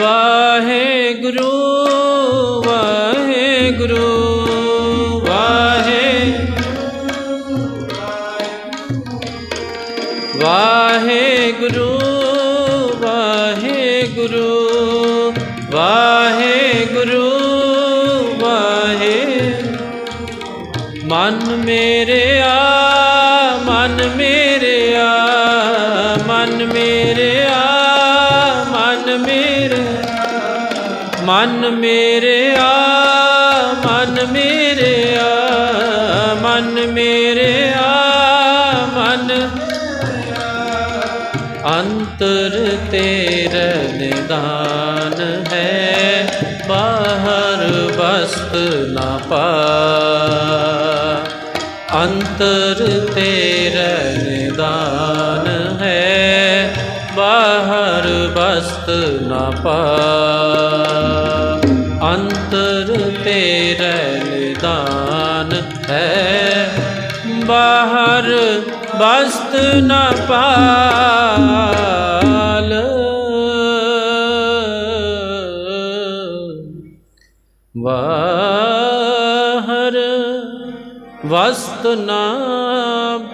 ਵਾਹਿਗੁਰੂ ਵਾਹਿਗੁਰੂ ਵਾਹਿ ਵਾਹਿਗੁਰੂ ਵਾਹਿਗੁਰੂ ਵਾਹਿਗੁਰੂ ਵਾਹਿ। ਮਨ ਮੇਰੇ ਆ ਮਨ ਮੇਰੇ ਆ। ਮਨ ਮੇਰੇ ਆ ਮਨ ਮੇਰੇ ਮਨ ਮੇਰੇ ਆ ਮਨ ਅੰਤਰ ਤੇਰੇ ਨਿਦਾਨ ਹੈ, ਬਾਹਰ ਬਸਤ ਨਾ ਪਾ। ਅੰਤਰ ਤੇਰੇ ਨਿਦਾਨ ਬਾਹਰ ਬਸਤ ਨਾ ਪਾ। ਅੰਤਰ ਤੇਰੇ ਨਿਦਾਨ ਹੈ। ਬਾਹਰ ਬਸਤ ਨ ਪਾਲ। ਬਾਹਰ ਵਸਤ ਨ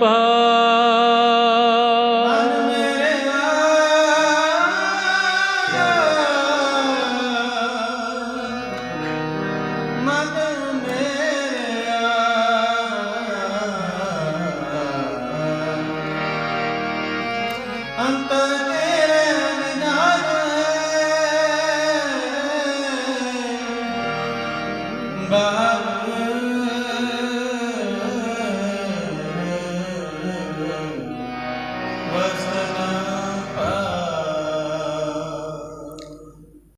ਪਾਲ ਬਾਬੂ